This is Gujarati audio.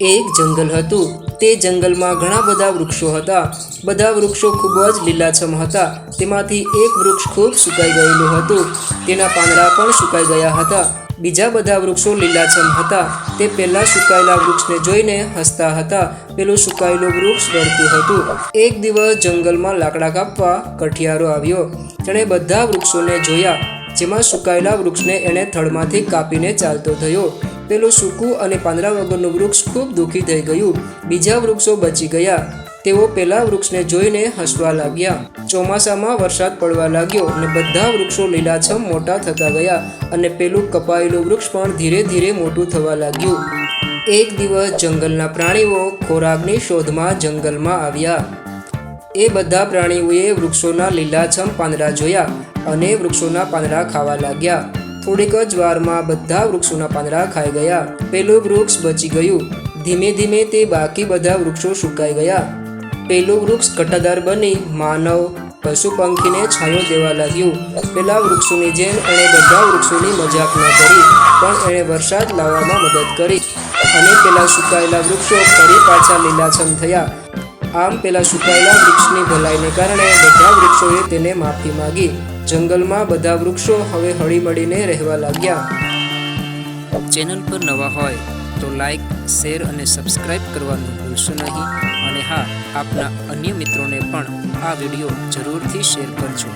એક જંગલ હતું. તે જંગલમાં ઘણા બધા વૃક્ષો હતા. બધા વૃક્ષો ખૂબ જ લીલાછમ હતા. તેમાંથી એક વૃક્ષ ખૂબ સુકાઈ ગયેલું હતું. તેના પાંદડા પણ સુકાઈ ગયા હતા. બીજા બધા વૃક્ષો લીલાછમ હતા. તે પહેલા સુકાયેલા વૃક્ષને જોઈને હસતા હતા. પેલું સુકાયેલું વૃક્ષ રડતું હતું. એક દિવસ જંગલમાં લાકડા કાપવા કઠિયારો આવ્યો. તેણે બધા વૃક્ષોને જોયા. જેમાં સુકાયેલા વૃક્ષને એણે થડમાંથી કાપીને ચાલતો થયો. પેલું સૂકું અને પાંદડા વગરનું વૃક્ષ ખૂબ દુઃખી થઈ ગયું. બીજા વૃક્ષો બચી ગયા. તેઓ પેલા વૃક્ષને જોઈને હસવા લાગ્યા. ચોમાસામાં વરસાદ પડવા લાગ્યો અને બધા વૃક્ષો લીલાછમ મોટા થતા ગયા અને પેલું કપાયેલું વૃક્ષ પણ ધીરે ધીરે મોટું થવા લાગ્યું. એક દિવસ જંગલના પ્રાણીઓ ખોરાકની શોધમાં જંગલમાં આવ્યા. એ બધા પ્રાણીઓએ વૃક્ષોના લીલાછમ પાંદડા જોયા અને વૃક્ષોના પાંદડા ખાવા લાગ્યા. થોડીક જ વારમાં બધા વૃક્ષોના પાંદડા ખાઈ ગયા. પેલું વૃક્ષ બચી ગયું. ધીમે ધીમે તે બાકી બધા વૃક્ષો સુકાઈ ગયા. પેલું વૃક્ષ કટાદાર બની માનવ પશુ પંખીને છાંયો દેવા લાગ્યું. પેલા વૃક્ષોની જેમ એણે બધા વૃક્ષોની મજાક ન કરી, પણ એણે વરસાદ લાવવામાં મદદ કરી. અને પેલા સુકાયેલા વૃક્ષો ફરી પાછા લીલાછમ થયા. આમ પેલા સુકાયેલા વૃક્ષની ભલાઈને કારણે બધા વૃક્ષોએ તેને માફી માંગી. જંગલમાં બધા વૃક્ષો હવે હળીમળીને રહેવા લાગ્યા. ચેનલ પર નવા હોય તો લાઈક, શેર અને સબસ્ક્રાઇબ કરવાનું ભૂલશો નહીં. અને હા, આપના અન્ય મિત્રોને પણ આ વીડિયો જરૂરથી શેર કરજો.